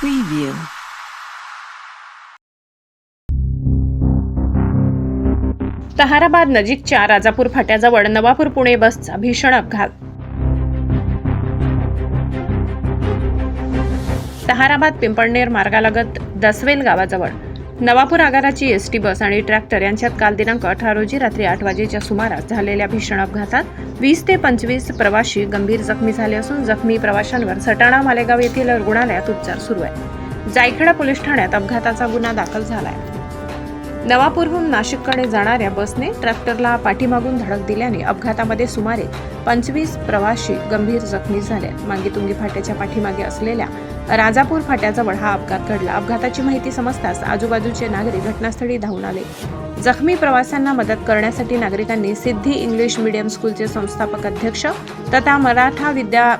Preview. Taharabad नजीकच्या राजापूर फाट्याजवळ नवापूर पुणे बसचा भीषण अपघात. तहाराबाद पिंपळनेर मार्गालगत दसवेल गावाजवळ नवापूर आगाराची एस टी बस आणि ट्रॅक्टर यांच्यात काल दिनांक अठरा रोजी रात्री आठ वाजेच्या सुमारास झालेल्या भीषण अपघातात वीस ते पंचवीस प्रवाशी गंभीर जखमी झाले असून जखमी प्रवाशांवर सटाणा मालेगाव येथील रुग्णालयात उपचार सुरू आहे जायखेडा पोलीस ठाण्यात अपघाताचा गुन्हा दाखल झाला आहे नवापूरहून नाशिककडे जाणाऱ्या बसने ट्रॅक्टरला पाठीमागून धडक दिल्याने अपघातामध्ये सुमारे पंचवीस प्रवाशी गंभीर जखमी झाले. मांगीतुंगी फाट्याच्या पाठीमागे असलेल्या राजापूर फाट्याजवळ हा अपघात घडला. अपघाताची माहिती समजताच आजूबाजूचे नागरिक घटनास्थळी धावून आले. जखमी प्रवाशांना मदत करण्यासाठी नागरिकांनी सिद्धी इंग्लिश मीडियम स्कूलचे संस्थापक अध्यक्ष तथा मराठा विद्या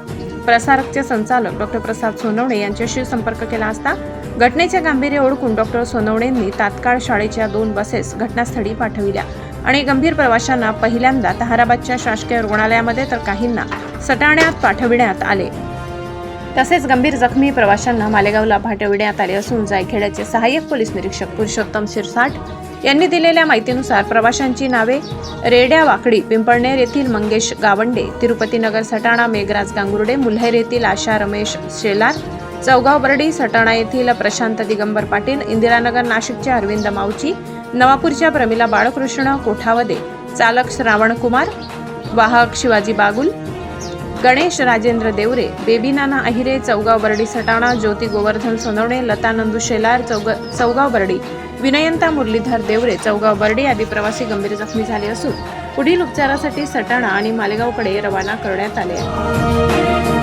प्रसारकचे संचालक डॉक्टर प्रसाद सोनवणे यांच्याशी संपर्क केला असता घटनेचे गांभीर्य ओळखून डॉक्टर सोनवणेंनी तात्काळ शाळेच्या दोन बसेस घटनास्थळी पाठविल्या. आणि गंभीर प्रवाशांना पहिल्यांदा तहाराबादच्या शासकीय रुग्णालयामध्ये तर काहींना सटाण्यात पाठविण्यात आले. तसेच गंभीर जखमी प्रवाशांना मालेगावला पाठविण्यात आले असून जायखेड्याचे सहाय्यक पोलीस निरीक्षक पुरुषोत्तम शिरसाट यांनी दिलेल्या माहितीनुसार प्रवाशांची नावे रेड्या वाकडी पिंपळनेर येथील मंगेश गावंडे तिरुपती नगर सटाणा मेघराज गांगुर्डे मुल्हेर येथील आशा रमेश शेलार चौगाव बर्डी सटाणा येथील प्रशांत दिगंबर पाटील इंदिरानगर नाशिकच्या अरविंद माऊची नवापूरच्या प्रमिला बाळकृष्ण कोठावदे चालक श्रावण कुमार वाहक शिवाजी बागुल गणेश राजेंद्र देवरे बेबी नाना अहिरे चौगाव बर्डी सटाणा ज्योती गोवर्धन सोनवणे लता नंदू शेलार चौग चौगाव बर्डी विनयंता मुरलीधर देवरे चौगाव बर्डे आदी प्रवासी गंभीर जखमी झाले असून पुढील उपचारासाठी सटाणा आणि मालेगावकडे रवाना करण्यात आले आहे.